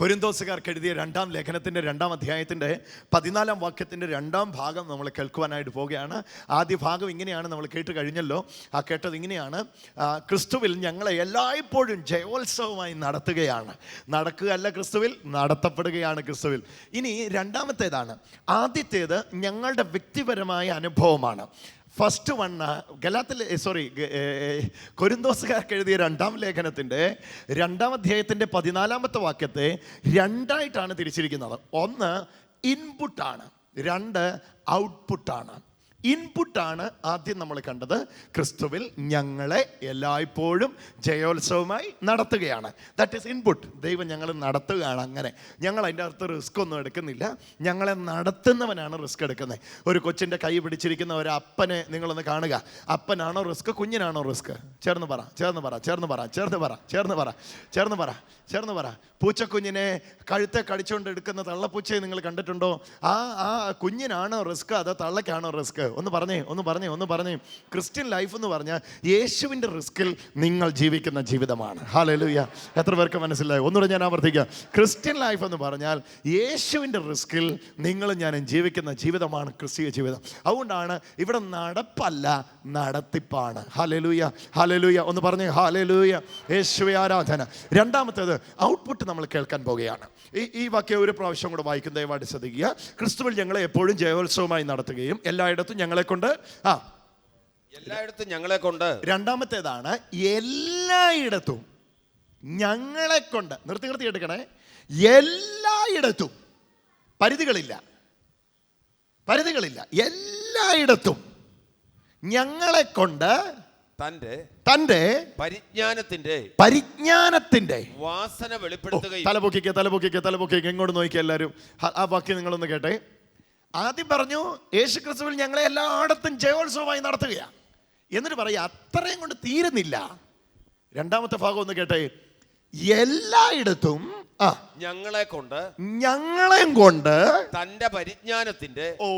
കൊരിന്തോസുകാർക്ക് എഴുതിയ രണ്ടാം ലേഖനത്തിന്റെ രണ്ടാം അധ്യായത്തിന്റെ പതിനാലാം വാക്യത്തിന്റെ രണ്ടാം ഭാഗം നമ്മൾ കേൾക്കുവാനായിട്ട് പോവുകയാണ്. ആദ്യ ഭാഗം ഇങ്ങനെയാണ് നമ്മൾ കേട്ട് കഴിഞ്ഞല്ലോ. ആ കേട്ടത് ഇങ്ങനെയാണ്. ക്രിസ്തുവിൽ ഞങ്ങളെ എല്ലായ്പ്പോഴും ജയോത്സവമായി നടത്തുകയാണ്. നടക്കുകയല്ല ക്രിസ്തുവിൽ നടത്തപ്പെടുകയാണ് ക്രിസ്തുവിൽ. ഇനി രണ്ടാമത്തേതാണ്. ആദ്യത്തേത് ഞങ്ങളുടെ വ്യക്തിപരമായ അനുഭവമാണ്. ഫസ്റ്റ് വൺ ഗലാത്തിൽ സോറി കൊരിന്തോസുകാർക്ക് എഴുതിയ രണ്ടാം ലേഖനത്തിന്റെ രണ്ടാം അധ്യായത്തിന്റെ പതിനാലാമത്തെ വാക്യത്തെ രണ്ടായിട്ടാണ് തിരിച്ചിരിക്കുന്നത്. ഒന്ന് ഇൻപുട്ടാണ് രണ്ട് ഔട്ട്പുട്ടാണ് ഇൻപുട്ടാണ് ആദ്യം നമ്മൾ കണ്ടത്. ക്രിസ്തുവിൽ ഞങ്ങളെ എല്ലായ്പ്പോഴും ജയോത്സവമായി നടത്തുകയാണ്. ദാറ്റ് ഈസ് ഇൻപുട്ട് ദൈവം ഞങ്ങൾ നടത്തുകയാണ് അങ്ങനെ. ഞങ്ങൾ അതിന്റെ അകത്ത് റിസ്ക് ഒന്നും എടുക്കുന്നില്ല. ഞങ്ങളെ നടത്തുന്നവനാണ് റിസ്ക് എടുക്കുന്നത്. ഒരു കൊച്ചിന്റെ കൈ പിടിച്ചിരിക്കുന്ന ഒരു അപ്പനെ നിങ്ങളൊന്ന് കാണുക. അപ്പനാണോ റിസ്ക് കുഞ്ഞിനാണോ റിസ്ക് ചേർന്ന് പറ ചേർന്ന് പറ ചേർന്ന് പറ ചേർന്ന് പറ ചേർന്ന് പറ ചേർന്ന് പറ ചേർന്ന് പറ. പൂച്ചക്കുഞ്ഞിനെ കഴുത്തെ കടിച്ചുകൊണ്ട് എടുക്കുന്ന തള്ളപ്പൂച്ചയെ നിങ്ങൾ കണ്ടിട്ടുണ്ടോ? ആ ആ കുഞ്ഞിനാണോ റിസ്ക് അതോ തള്ളയ്ക്കാണോ റിസ്ക് ഒന്ന് പറഞ്ഞേ ഒന്ന് പറഞ്ഞേ ഒന്ന് പറഞ്ഞേ. ക്രിസ്ത്യൻ ലൈഫ് എന്ന് പറഞ്ഞാൽ യേശുവിന്റെ റിസ്കിൽ നിങ്ങൾ ജീവിക്കുന്ന ജീവിതമാണ്. ഹാലലുയ എത്ര പേർക്ക് മനസ്സിലായി? ഒന്നുകൂടെ ഞാൻ ആവർത്തിക്കുക ക്രിസ്ത്യൻ ലൈഫ് എന്ന് പറഞ്ഞാൽ യേശുവിന്റെ റിസ്കിൽ നിങ്ങൾ ഞാനും ജീവിക്കുന്ന ജീവിതമാണ് ക്രിസ്തീയ ജീവിതം. അതുകൊണ്ടാണ് ഇവിടെ നടപ്പല്ല നടത്തിപ്പാണ്. ഹാലലൂയ ഹാലലൂയ ഒന്ന് പറഞ്ഞേ ഹാലലൂയ യേശുവെ ആരാധന. രണ്ടാമത്തേത് ഔട്ട്പുട്ട് നമ്മൾ കേൾക്കാൻ പോവുകയാണ്. ഈ ഈ വാക്യം ഒരു പ്രാവശ്യം കൂടെ വായിക്കും ദയവായിട്ട് ശ്രദ്ധിക്കുക. ക്രിസ്തുവിൽ ഞങ്ങളെ എപ്പോഴും ജയോത്സവമായി നടത്തുകയും എല്ലായിടത്തും ഞങ്ങളെ കൊണ്ട് ആ. എല്ലായിടത്തും ഞങ്ങളെ കൊണ്ട് രണ്ടാമത്തേതാണ് എല്ലായിടത്തും ഞങ്ങളെ കൊണ്ട് നിർത്തി നിർത്തി എടുക്കണേ എല്ലായിടത്തും പരിധികളില്ല. പരിധികളില്ല. എല്ലായിടത്തും ഞങ്ങളെ കൊണ്ട് തന്റെ തന്റെ പരിജ്ഞാനത്തിന്റെ പരിജ്ഞാനത്തിന്റെ വാസന വെളിപ്പെടുത്തുക വെളിപ്പെടുത്തുകയും തലപൊക്കിക്കുക തലപൊക്കിക്ക് തലപൊക്കിക്ക് എങ്ങോട്ട് നോക്കിയ എല്ലാവരും ആ- ആ വാക്യം നിങ്ങളൊന്ന് കേട്ടെ. ആദ്യം പറഞ്ഞു യേശു ക്രിസ്തുവിൽ ഞങ്ങളെ എല്ലായിടത്തും ജയോത്സവമായി നടത്തുകയാണ്. എന്നിട്ട് പറയുക അത്രയും കൊണ്ട് തീരുന്നില്ല. രണ്ടാമത്തെ ഭാഗം ഒന്ന് കേട്ടെ എല്ലായിടത്തും ആ ഞങ്ങളെ കൊണ്ട് ഞങ്ങളെയും കൊണ്ട് തന്റെ പരിജ്ഞാനത്തിന്റെ ഓ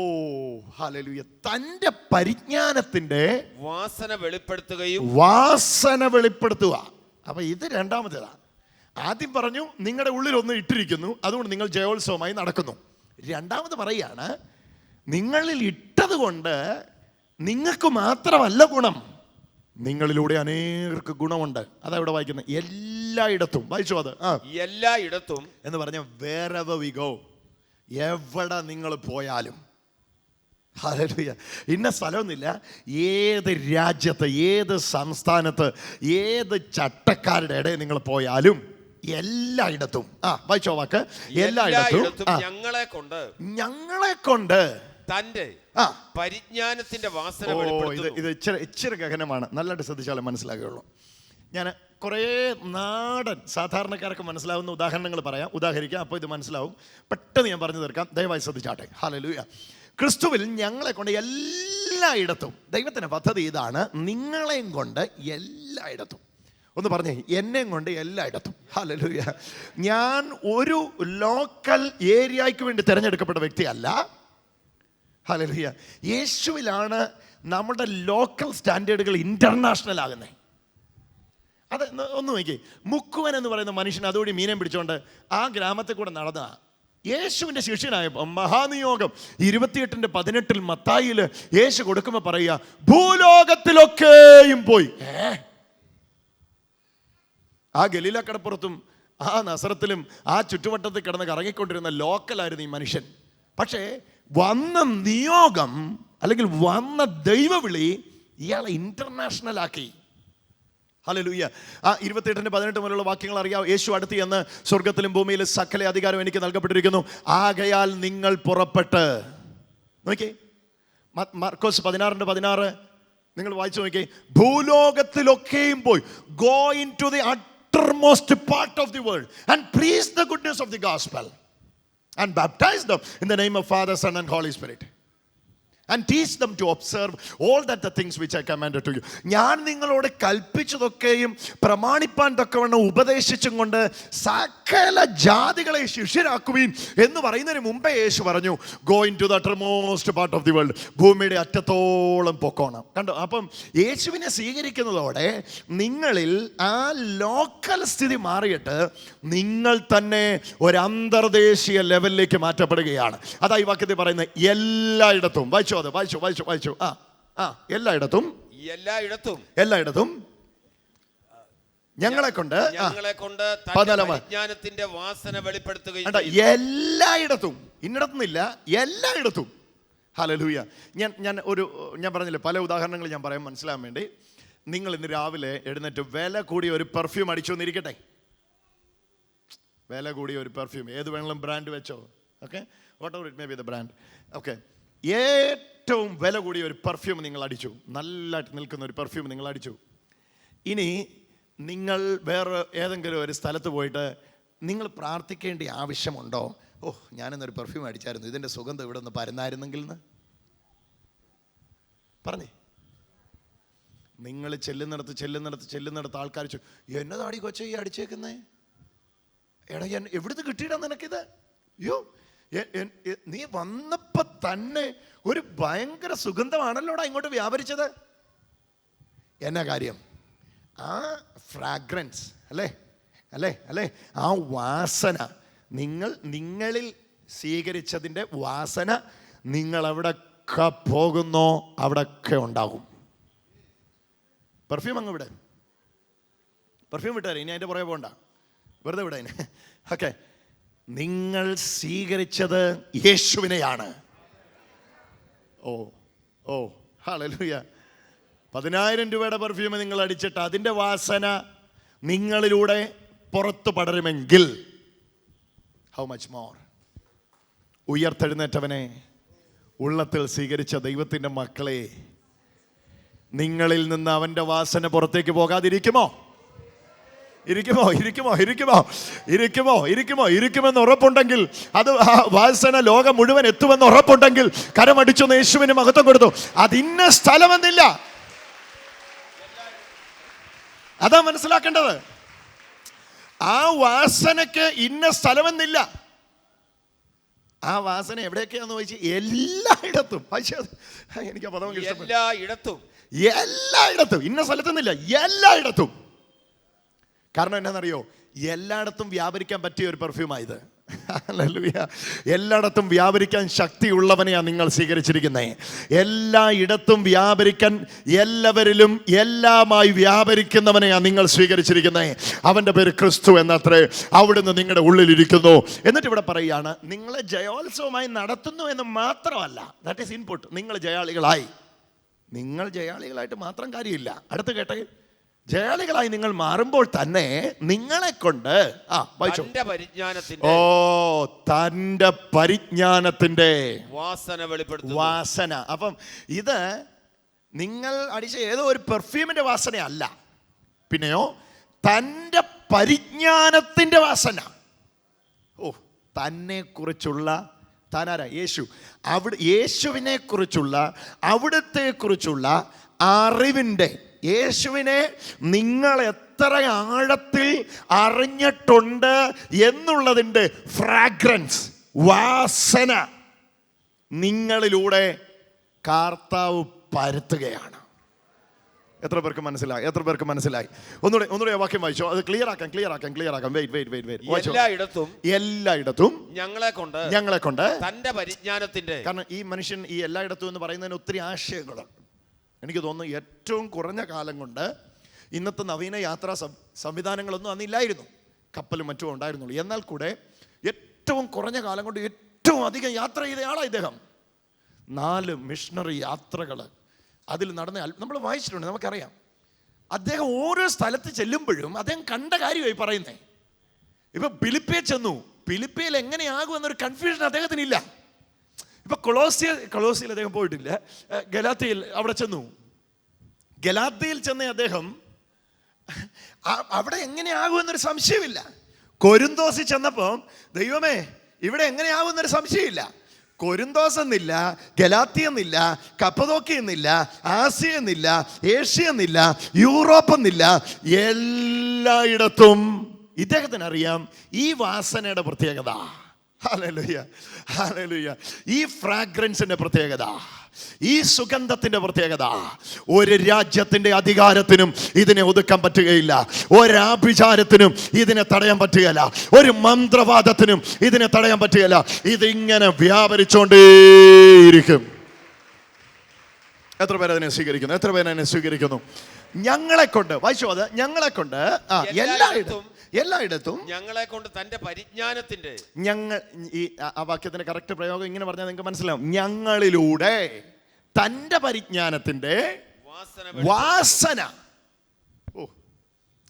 ഹലലുയ തന്റെ പരിജ്ഞാനത്തിന്റെ വാസന വെളിപ്പെടുത്തുകയും വാസന വെളിപ്പെടുത്തുക. അപ്പൊ ഇത് രണ്ടാമത്തേതാണ് ആദ്യം പറഞ്ഞു നിങ്ങളുടെ ഉള്ളിൽ ഒന്ന് ഇട്ടിരിക്കുന്നു അതുകൊണ്ട് നിങ്ങൾ ജയോത്സവമായി നടക്കുന്നു. രണ്ടാമത് പറയാണ് നിങ്ങളിൽ ഇട്ടത് കൊണ്ട് നിങ്ങൾക്ക് മാത്രമല്ല ഗുണം. നിങ്ങളിലൂടെ അനേകർക്ക് ഗുണമുണ്ട്. അതാ ഇവിടെ വായിക്കുന്നത്. എല്ലായിടത്തും. വായിച്ചു അത്? ആ. എല്ലായിടത്തും. എന്ന് പറഞ്ഞ വേറെ വിഗോ എവിടെ നിങ്ങൾ പോയാലും. ഇന്ന സ്ഥലമൊന്നുമില്ല. ഏത് രാജ്യത്ത് ഏത് സംസ്ഥാനത്ത് ഏത് ചട്ടക്കാരുടെ ഇടയിൽ നിങ്ങൾ പോയാലും എല്ലായിടത്തും. ആ വായിച്ചോ വാക്ക്. എല്ലായിടത്തും. ഞങ്ങളെ കൊണ്ട്. ഞങ്ങളെ കൊണ്ട്. തന്റെ ആ. പരിജ്ഞാനത്തിന്റെ വാസന ഇത് ഇത് ഇച്ചിരി ഇച്ചിരി ഗഹനമാണ്. നല്ലതായിട്ട് ശ്രദ്ധിച്ചാലേ മനസ്സിലാകുകയുള്ളൂ. ഞാൻ കുറേ നാടൻ സാധാരണക്കാർക്ക് മനസ്സിലാവുന്ന ഉദാഹരണങ്ങൾ പറയാം ഉദാഹരിക്കാം അപ്പോൾ ഇത് മനസ്സിലാവും. പെട്ടെന്ന് ഞാൻ പറഞ്ഞു തീർക്കാം. ദയവായി ശ്രദ്ധിച്ചാട്ടെ. ഹാലലൂയ ക്രിസ്തുവിൽ ഞങ്ങളെ കൊണ്ട് എല്ലായിടത്തും ദൈവത്തിന്റെ പദ്ധതി ഇതാണ് നിങ്ങളെയും കൊണ്ട് എല്ലായിടത്തും. ഒന്ന് പറഞ്ഞേ എന്നെയും കൊണ്ട് എല്ലായിടത്തും. ഹലലൂയ ഞാൻ ഒരു ലോക്കൽ ഏരിയയ്ക്ക് വേണ്ടി തിരഞ്ഞെടുക്കപ്പെട്ട വ്യക്തിയല്ല. ഹലലൂയ യേശുവിലാണ് നമ്മുടെ ലോക്കൽ സ്റ്റാൻഡേർഡുകൾ ഇന്റർനാഷണൽ ആകുന്നത് അത് ഒന്ന് നോക്കി മുക്കുവൻ എന്ന് പറയുന്ന മനുഷ്യൻ അതുകൂടി മീനം പിടിച്ചുകൊണ്ട് ആ ഗ്രാമത്തിൽ കൂടെ നടന്ന യേശുവിന്റെ ശിഷ്യനായപ്പോൾ മഹാനിയോഗം ഇരുപത്തിയെട്ടിന്റെ പതിനെട്ടിൽ മത്തായിൽ യേശു കൊടുക്കുമ്പോൾ പറയുക ഭൂലോകത്തിലൊക്കെയും പോയി. ഏ? ആ ഗലീല കടപ്പുറത്തും ആ നസറത്തിലും ആ ചുറ്റുവട്ടത്തിൽ കിടന്ന് കറങ്ങിക്കൊണ്ടിരുന്ന ലോക്കലായിരുന്നു ഈ മനുഷ്യൻ. പക്ഷേ വന്ന നിയോഗം അല്ലെങ്കിൽ വന്ന ദൈവവിളി ഇയാളെ ഇന്റർനാഷണൽ ആക്കി ഹലോ ലൂയ്യ ആ ഇരുപത്തിയെട്ടിന് പതിനെട്ട് മുതലുള്ള വാക്യങ്ങൾ അറിയാം. യേശു അടുത്ത് എന്ന് സ്വർഗത്തിലും ഭൂമിയിലും സകല അധികാരം എനിക്ക് നൽകപ്പെട്ടിരിക്കുന്നു. ആകയാൽ നിങ്ങൾ പുറപ്പെട്ട്. നോക്കിയേ. മർക്കോസ് പതിനാറിന്റെ പതിനാറ്. നിങ്ങൾ വായിച്ചു നോക്കിയേ. ഭൂലോകത്തിലൊക്കെയും പോയി. Go into the uttermost part of the world and preach the goodness of the gospel and baptize them in the name of Father, Son, and Holy Spirit. And teach them to observe all that the things which I command to you ഞാൻ നിങ്ങളോട് കൽപ്പിച്ചതൊക്കെയും പ്രമാണിപ്പാൻ തക്കവണ്ണം ഉപദേശിച്ചും കൊണ്ട് സകല ജാതികളെ ശിഷ്യരാക്കുവീൻ എന്ന് പറയുന്നതിന് മുമ്പേ യേശു പറഞ്ഞു going to the most part of the world ഭൂമിയുടെ അറ്റത്തോളം പൊക്കോണം. കണ്ടോ? അപ്പം യേശുവിനെ സ്വീകരിക്കുന്നതോടെ നിങ്ങളിൽ ആ ലോക്കൽ സ്ഥിതി മാറിയിട്ട് നിങ്ങൾ തന്നെ ഒരു അന്തർദേശീയ ലെവലിലേക്ക് മാറ്റപ്പെടുകയാണ്. അതായി വാക്യത്തിൽ പറയുന്നത് എല്ലായിടത്തും. വായിച്ചോ അത് വായിച്ചു വായിച്ചു വായിച്ചു ആ ആ എല്ലായിടത്തും എല്ലായിടത്തും. എല്ലായിടത്തും ഞങ്ങളെ കൊണ്ട് ഞങ്ങളെ കൊണ്ട് വാസന വെളിപ്പെടുത്തുകയും. എല്ലായിടത്തും ഇന്നിടത്തുനിന്നില്ല എല്ലായിടത്തും. ഹലലൂയ ഞാൻ ഞാൻ ഒരു ഞാൻ പറഞ്ഞില്ലേ പല ഉദാഹരണങ്ങൾ ഞാൻ പറയാൻ മനസ്സിലാകാൻ വേണ്ടി. നിങ്ങൾ ഇന്ന് രാവിലെ എഴുന്നേറ്റ് വില കൂടിയ ഒരു പെർഫ്യൂം അടിച്ചു വന്നിരിക്കട്ടെ. വില കൂടിയ ഒരു പെർഫ്യൂം ഏത് വേണമെങ്കിലും ബ്രാൻഡ് വെച്ചോ. Okay whatever it may be the brand okay ഏറ്റവും വില കൂടിയ ഒരു പെർഫ്യൂം നിങ്ങൾ അടിച്ചു. നല്ലതായിട്ട് നിൽക്കുന്ന ഒരു പെർഫ്യൂം നിങ്ങൾ അടിച്ചു. ഇനി നിങ്ങൾ വേറെ ഏതെങ്കിലും ഒരു സ്ഥലത്ത് പോയിട്ട് നിങ്ങൾ പ്രാർത്ഥിക്കേണ്ട ആവശ്യമുണ്ടോ? ഓ ഞാനിന്നൊരു പെർഫ്യൂം അടിച്ചായിരുന്നു. ഇതിന്റെ സുഗന്ധം ഇവിടെ നിന്ന് പരന്നായിരുന്നെങ്കിൽ എന്ന് പറഞ്ഞേ. നിങ്ങൾ ചെല്ലുന്നിടത്ത് ചെല്ലുന്നിടത്ത് ചെല്ലുന്നിടത്ത് ആൾക്കാർ എന്നതാടി കൊച്ച ഈ അടിച്ചേക്കുന്നേ? എടാ എവിടുന്ന് കിട്ടിയിടാ നിനക്കിത്? അയ്യോ നീ വന്നപ്പോൾ തന്നെ ഒരു ഭയങ്കര സുഗന്ധമാണല്ലോടാ ഇങ്ങോട്ട് വ്യാപരിച്ചത്? എന്നാ കാര്യം? ആ ഫ്രാഗ്രൻസ് അല്ലേ? അല്ലേ? അല്ലേ? ആ വാസന നിങ്ങൾ നിങ്ങളിൽ സ്വീകരിച്ചതിന്റെ വാസന നിങ്ങൾ എവിടെയൊക്കെ പോകുന്നോ? അവിടെയൊക്കെ ഉണ്ടാകും. പെർഫ്യൂം അങ്ങ് വിടെ. പെർഫ്യൂം വിട്ടാരെ ഇനി അതിന്റെ പുറകെ പോകണ്ട വെറുതെ വിടാൻ ഓക്കെ നിങ്ങൾ സ്വീകരിച്ചത് യേശുവിനെയാണ്. ഓ ഓ ഹാളലൂയ പതിനായിരം രൂപയുടെ പെർഫ്യൂം നിങ്ങൾ അടിച്ചിട്ട് അതിന്റെ വാസന നിങ്ങളിലൂടെ പുറത്തു പടരുമെങ്കിൽ. ഹൗ മച്ച് മോർ ഉയർത്തെഴുന്നേറ്റവനെ ഉള്ളത്തിൽ സ്വീകരിച്ച ദൈവത്തിന്റെ മക്കളെ നിങ്ങളിൽ നിന്ന് അവന്റെ വാസന പുറത്തേക്ക് പോകാതിരിക്കുമോ? ഇരിക്കുമോ ഇരിക്കുമോ ഇരിക്കുമോ? ഇരിക്കുമോ ഇരിക്കുമോ? ഇരിക്കുമെന്ന് ഉറപ്പുണ്ടെങ്കിൽ അത് ആ വാസന ലോകം മുഴുവൻ എത്തുമെന്ന് ഉറപ്പുണ്ടെങ്കിൽ കരമടിച്ചു യേശുവിന് മഹത്വം കൊടുത്തു. അത് ഇന്ന സ്ഥലമെന്നില്ല. അതാ മനസ്സിലാക്കേണ്ടത്. ആ വാസനയ്ക്ക് ഇന്ന സ്ഥലമെന്നില്ല. ആ വാസന എവിടെയൊക്കെയാന്ന് ചോദിച്ചു എല്ലായിടത്തും. പക്ഷേ എനിക്ക് പദം എല്ലായിടത്തും. എല്ലായിടത്തും. ഇന്ന സ്ഥലത്തൊന്നുമില്ല. എല്ലായിടത്തും. കാരണം എന്നാണെന്നറിയോ എല്ലായിടത്തും വ്യാപരിക്കാൻ പറ്റിയ ഒരു പെർഫ്യൂമായത് ഹല്ലേലൂയ. എല്ലായിടത്തും വ്യാപരിക്കാൻ ശക്തിയുള്ളവനെയാണ് നിങ്ങൾ സ്വീകരിച്ചിരിക്കുന്നത് എല്ലായിടത്തും വ്യാപരിക്കാൻ എല്ലാവരിലും എല്ലാമായി വ്യാപരിക്കുന്നവനെയാണ് നിങ്ങൾ സ്വീകരിച്ചിരിക്കുന്നത് അവന്റെ പേര് ക്രിസ്തു എന്നത്രേ. അവിടുന്ന് നിങ്ങളുടെ ഉള്ളിലിരിക്കുന്നു. എന്നിട്ട് ഇവിടെ പറയുകയാണ് നിങ്ങളെ ജയോത്സവമായി നടത്തുന്നു എന്ന് മാത്രമല്ല. ദാറ്റ് ഈസ് ഇൻപുട്ട് നിങ്ങൾ ജയാളികളായി. നിങ്ങൾ ജയാളികളായിട്ട് മാത്രം കാര്യമില്ല. അടുത്ത് കേട്ടെ. ജയാളികളായി നിങ്ങൾ മാറുമ്പോൾ തന്നെ നിങ്ങളെ കൊണ്ട് ആ വായിച്ചോ. തന്റെ പരിജ്ഞാനത്തിന്റെ ഓ തന്റെ പരിജ്ഞാനത്തിന്റെ വാസന വെളിപ്പെടുത്തും വാസന. അപ്പം ഇത് നിങ്ങൾ അടിച്ച ഏതോ ഒരു പെർഫ്യൂമിന്റെ വാസനയല്ല. പിന്നെയോ തന്റെ പരിജ്ഞാനത്തിന്റെ വാസന. ഓ തന്നെ കുറിച്ചുള്ള താനാരാ? യേശു. അവിടെ യേശുവിനെ കുറിച്ചുള്ള അവിടുത്തെ കുറിച്ചുള്ള അറിവിന്റെ യേശുവിനെ നിങ്ങൾ എത്ര ആഴത്തിൽ അറിഞ്ഞിട്ടുണ്ട് എന്നുള്ളതിന്റെ ഫ്രാഗ്രൻസ് വാസന നിങ്ങളിലൂടെ കാർത്താവ് പരത്തുകയാണ്. എത്ര പേർക്ക് മനസ്സിലായി? എത്ര പേർക്ക് മനസ്സിലായി? ഒന്നുകൂടെ ഒന്നുകൂടെ വാക്യം വായിച്ചോ. അത് ക്ലിയർ ആക്കാം ക്ലിയർ ആക്കാം ക്ലിയർ ആക്കാം. വെയിറ്റ് വെയിറ്റ് വെയിറ്റ് വെയിറ്റ് എല്ലായിടത്തും എല്ലായിടത്തും ഞങ്ങളെ കൊണ്ട് ഞങ്ങളെ കൊണ്ട് തന്റെ പരിജ്ഞാനത്തിന്റെ കാരണം ഈ മനുഷ്യൻ ഈ എല്ലായിടത്തും എന്ന് പറയുന്നതിന് ഒത്തിരി ആശയങ്ങളുണ്ട്. എനിക്ക് തോന്നുന്നു ഏറ്റവും കുറഞ്ഞ കാലം കൊണ്ട് ഇന്നത്തെ നവീന യാത്രാ സംവിധാനങ്ങളൊന്നും അന്നില്ലായിരുന്നു. കപ്പലും മറ്റും ഉണ്ടായിരുന്നുള്ളൂ. എന്നാൽ കൂടെ ഏറ്റവും കുറഞ്ഞ കാലം കൊണ്ട് ഏറ്റവും അധികം യാത്ര ചെയ്തയാളാണ് ഇദ്ദേഹം. നാല് മിഷണറി യാത്രകൾ അതിൽ നടന്ന നമ്മൾ വായിച്ചിട്ടുണ്ട് നമുക്കറിയാം. അദ്ദേഹം ഓരോ സ്ഥലത്ത് ചെല്ലുമ്പോഴും അദ്ദേഹം കണ്ട കാര്യമായി പറയുന്നേ. ഇപ്പൊ പിലിപ്പയെ ചെന്നു. പിലിപ്പയിൽ എങ്ങനെയാകും എന്നൊരു കൺഫ്യൂഷൻ അദ്ദേഹത്തിനില്ല. ഇപ്പൊ കൊളോസിയ കൊളോസിയിൽ അദ്ദേഹം പോയിട്ടില്ല. ഗലാത്തിയിൽ അവിടെ ചെന്നു. ഗലാത്തിയിൽ ചെന്ന അദ്ദേഹം അവിടെ എങ്ങനെയാകും എന്നൊരു സംശയമില്ല. കൊരുന്തോസിൽ ചെന്നപ്പോൾ ദൈവമേ ഇവിടെ എങ്ങനെയാകും എന്നൊരു സംശയമില്ല. കൊരുന്തോസ് എന്നില്ല ഗലാത്തി എന്നില്ല കപ്പതോക്കി എന്നില്ല ആസിയ എന്നില്ല ഏഷ്യ എന്നില്ല യൂറോപ്പ് എന്നില്ല എല്ലായിടത്തും ഇദ്ദേഹത്തിന് അറിയാം ഈ വാസനയുടെ പ്രത്യേകത. ഹല്ലേലൂയ ഹാലലുയ ഈ ഫ്രാഗ്രൻസിന്റെ പ്രത്യേകത ഈ സുഗന്ധത്തിന്റെ പ്രത്യേകത ഒരു രാജ്യത്തിന്റെ അധികാരത്തിനും ഇതിനെ ഒതുക്കാൻ പറ്റുകയില്ല. ഒരാഭിചാരത്തിനും ഇതിനെ തടയാൻ പറ്റുകയില്ല. ഒരു മന്ത്രവാദത്തിനും ഇതിനെ തടയാൻ പറ്റുകയില്ല. ഇതിങ്ങനെ വ്യാപരിച്ചുകൊണ്ടേയിരിക്കും എത്ര പേരതിനെ സ്വീകരിക്കുന്നു? എത്ര പേരതിനെ സ്വീകരിക്കുന്നു? ഞങ്ങളെ കൊണ്ട് വായിച്ചു അത്? ഞങ്ങളെ കൊണ്ട് ആ എല്ലായിടത്തും എല്ലായിടത്തും ഞങ്ങളെ കൊണ്ട് തന്റെ പരിജ്ഞാനത്തിന്റെ ഞങ്ങൾ ഈ ആ- ആ വാക്യത്തിന്റെ കറക്റ്റ് പ്രയോഗം ഇങ്ങനെ പറഞ്ഞാൽ നിങ്ങൾക്ക് മനസ്സിലാവും. ഞങ്ങളിലൂടെ തന്റെ പരിജ്ഞാനത്തിന്റെ വാസന വാസന. ഓ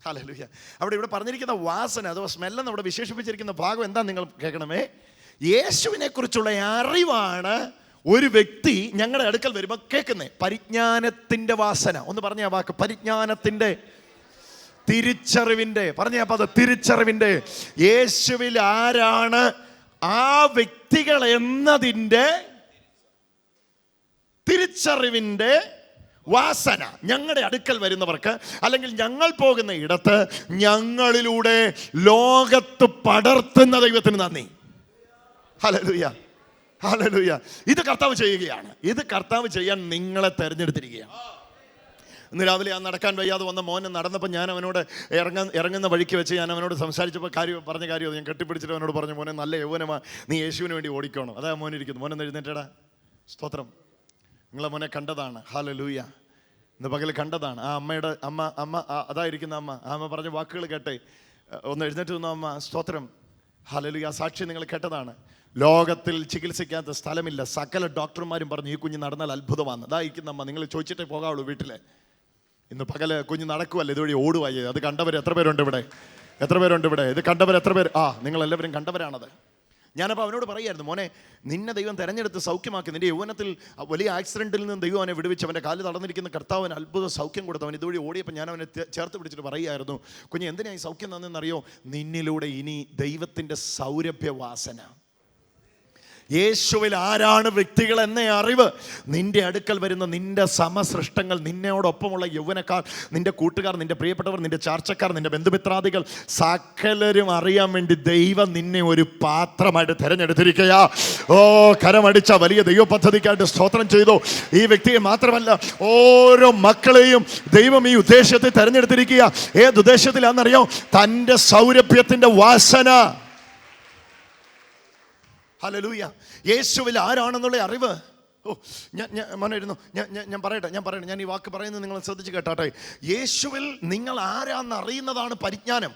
ഹല്ലേലൂയ. അവിടെ ഇവിടെ പറഞ്ഞിരിക്കുന്ന വാസന അഥവാ സ്മെല്ലെന്ന് അവിടെ വിശേഷിപ്പിച്ചിരിക്കുന്ന ഭാഗം എന്താ നിങ്ങൾ കേൾക്കണമേ? യേശുവിനെ കുറിച്ചുള്ള അറിവാണ് ഒരു വ്യക്തി ഞങ്ങളുടെ അടുക്കൽ വരുമ്പോൾ കേൾക്കുന്നേ. പരിജ്ഞാനത്തിന്റെ വാസന. ഒന്ന് പറഞ്ഞ ആ വാക്ക്. പരിജ്ഞാനത്തിന്റെ തിരിച്ചറിവിന്റെ പറഞ്ഞ അപ്പം അത് തിരിച്ചറിവിന്റെ. യേശുവിൽ ആരാണ് ആ വ്യക്തികൾ എന്നതിന്റെ തിരിച്ചറിവിന്റെ വാസന. ഞങ്ങളുടെ അടുക്കൽ വരുന്നവർക്ക് അല്ലെങ്കിൽ ഞങ്ങൾ പോകുന്ന ഇടത്ത് ഞങ്ങളിലൂടെ ലോകത്ത് പടർത്തുന്ന ദൈവത്തിന് നന്ദി. ഹലലുയ ഹലലുയ ഇത് കർത്താവ് ചെയ്യുകയാണ്. ഇത് കർത്താവ് ചെയ്യാൻ നിങ്ങളെ തെരഞ്ഞെടുത്തിരിക്കുകയാണ്. ഇന്ന് രാവിലെ ആ നടക്കാൻ വയ്യാതെ വന്ന മോനെ നടന്നപ്പോൾ ഞാൻ അവനോട് ഇറങ്ങാൻ ഇറങ്ങുന്ന വഴിക്ക് വെച്ച് ഞാൻ അവനോട് സംസാരിച്ചപ്പോൾ കാര്യം പറഞ്ഞ കാര്യം ഞാൻ കെട്ടിപ്പിടിച്ചിട്ട് അവനോട് പറഞ്ഞു മോനെ നല്ല യൗവനമാ. നീ യേശുവിന് വേണ്ടി ഓടിക്കണം. അതാ മോനെ ഇരിക്കുന്നു. മോനെ എഴുന്നേറ്റടാ? സ്തോത്രം. നിങ്ങളെ മോനെ കണ്ടതാണ്. ഹാല ലൂയ ഇന്ന് പകൽ കണ്ടതാണ്. ആ അമ്മയുടെ അമ്മ അമ്മ അതായിരിക്കുന്ന അമ്മ. ആ അമ്മ പറഞ്ഞ വാക്കുകൾ കേട്ടെ. ഒന്ന് എഴുന്നേറ്റ് നിന്ന അമ്മ. സ്തോത്രം. ഹാലലൂയ ആ സാക്ഷി നിങ്ങൾ കേട്ടതാണ്. ലോകത്തിൽ ചികിത്സിക്കാത്ത സ്ഥലമില്ല. സകല ഡോക്ടർമാരും പറഞ്ഞു ഈ കുഞ്ഞ് നടന്നാൽ അത്ഭുതമാണ് അതായിരിക്കുന്ന അമ്മ. നിങ്ങൾ ചോദിച്ചിട്ടേ പോകാവുള്ളൂ വീട്ടിലെ. ഇന്ന് പകൽ കുഞ്ഞ് നടക്കുവല്ലേ ഇതുവഴി ഓടുവായി. അത് കണ്ടവർ എത്ര പേരുണ്ട് ഇവിടെ? എത്ര പേരുണ്ട് ഇവിടെ? ഇത് കണ്ടവർ എത്ര പേര്? ആ നിങ്ങൾ എല്ലാവരും കണ്ടവരാണത്. ഞാനപ്പോൾ അവനോട് പറയായിരുന്നു മോനെ നിന്നെ ദൈവം തെരഞ്ഞെടുത്ത് സൗഖ്യമാക്കി. നിന്റെ യൗവനത്തിൽ വലിയ ആക്സിഡന്റിൽ നിന്ന് ദൈവം അവനെ വിടുവിച്ച് അവന്റെ കാൽ തടന്നിരിക്കുന്ന കർത്താവിന് അത്ഭുത സൗഖ്യം കൊടുത്തു അവൻ ഇതുവഴി ഓടിയപ്പോൾ ഞാൻ അവനെ ചേർത്ത് പിടിച്ചിട്ട് പറയുമായിരുന്നു കുഞ്ഞ് ഈ സൗഖ്യം തന്നെന്നറിയോ നിന്നിലൂടെ ഇനി ദൈവത്തിന്റെ സൗരഭ്യവാസന. യേശുവിൽ ആരാണ് വ്യക്തികൾ എന്ന അറിവ്? നിന്റെ അടുക്കൽ വരുന്ന നിന്റെ സമസൃഷ്ടങ്ങൾ നിന്നോടൊപ്പമുള്ള യൗവനക്കാർ നിന്റെ കൂട്ടുകാർ നിന്റെ പ്രിയപ്പെട്ടവർ നിന്റെ ചാർച്ചക്കാർ നിന്റെ ബന്ധുമിത്രാദികൾ സകലരും അറിയാൻ വേണ്ടി ദൈവം നിന്നെ ഒരു പാത്രമായിട്ട് തിരഞ്ഞെടുത്തിരിക്കുക ഓ കരമടിച്ച വലിയ ദൈവ പദ്ധതിക്കായിട്ട് സ്തോത്രം ചെയ്തു. ഈ വ്യക്തിയെ മാത്രമല്ല ഓരോ മക്കളെയും ദൈവം ഈ ഉദ്ദേശത്തെ തിരഞ്ഞെടുത്തിരിക്കുക ഏത് ഉദ്ദേശത്തിലാണെന്നറിയോ? തന്റെ സൗരഭ്യത്തിന്റെ വാസന. ഹലലൂയ യേശുവിൽ ആരാണെന്നുള്ള അറിവ്? ഓ ഞാൻ ഞാൻ മനോരുന്നു ഞാൻ ഞാൻ പറയട്ടെ ഞാൻ പറയട്ടെ. ഞാൻ ഈ വാക്ക് പറയുന്നത് നിങ്ങൾ ശ്രദ്ധിച്ച് കേട്ടാട്ടെ. യേശുവിൽ നിങ്ങൾ ആരാന്ന് അറിയുന്നതാണ് പരിജ്ഞാനം.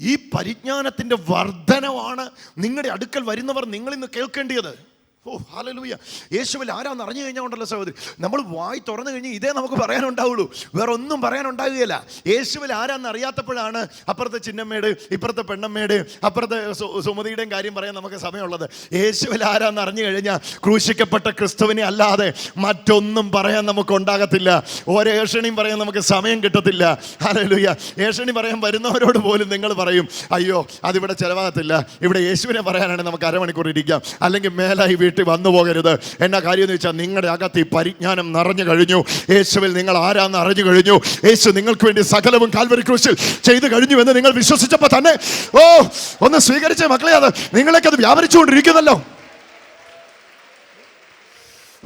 ഈ പരിജ്ഞാനത്തിന്റെ വർധനമാണ് നിങ്ങളുടെ അടുക്കൽ വരുന്നവർ നിങ്ങളിന്ന് കേൾക്കേണ്ടിയത്. ഓ ഹാലലൂയ യേശുവിൽ ആരാന്ന് അറിഞ്ഞു കഴിഞ്ഞാൽ ഉണ്ടല്ലോ സഹോദരി. നമ്മൾ വായി തുറന്നു കഴിഞ്ഞ് ഇതേ നമുക്ക് പറയാനുണ്ടാവുള്ളൂ. വേറെ ഒന്നും പറയാനുണ്ടാവുകയില്ല. യേശുവിൽ ആരാന്ന് അറിയാത്തപ്പോഴാണ് അപ്പുറത്തെ ചിന്നമ്മേട് ഇപ്പുറത്തെ പെണ്ണമ്മേട് അപ്പുറത്തെ സുമതിയുടെയും കാര്യം പറയാൻ നമുക്ക് സമയമുള്ളത്. യേശുവിൽ ആരാന്ന് അറിഞ്ഞു കഴിഞ്ഞാൽ ക്രൂശിക്കപ്പെട്ട ക്രിസ്തുവിനെ അല്ലാതെ മറ്റൊന്നും പറയാൻ നമുക്ക് ഉണ്ടാകത്തില്ല. ഓരോ ഏഷണിയും പറയാൻ നമുക്ക് സമയം കിട്ടത്തില്ല. ഹാലലൂയ ഏഷണി പറയാൻ വരുന്നവരോട് പോലും നിങ്ങൾ പറയും അയ്യോ അതിവിടെ ചിലവാകത്തില്ല. ഇവിടെ യേശുവിനെ പറയാനാണെങ്കിൽ നമുക്ക് അരമണിക്കൂർ ഇരിക്കാം. അല്ലെങ്കിൽ മേലായി വീട്ടിൽ വന്നു പോകരുത്. എന്നാ കാര്യം എന്ന് വെച്ചാൽ നിങ്ങളുടെ അകത്ത് ഈ പരിജ്ഞാനം നിറഞ്ഞു കഴിഞ്ഞു. യേശുവിൽ നിങ്ങൾ ആരാന്ന് അറിഞ്ഞു കഴിഞ്ഞു. യേശു നിങ്ങൾക്ക് വേണ്ടി സകലവും കാൽവരി ക്രൂശിൽ ചെയ്തു കഴിഞ്ഞു എന്ന് നിങ്ങൾ വിശ്വസിച്ചപ്പോൾ തന്നെ ഓ ഒന്ന് സ്വീകരിച്ച മക്കളെ അത്. നിങ്ങളൊക്കെ അത് വ്യാപരിച്ചുകൊണ്ടിരിക്കുന്നല്ലോ.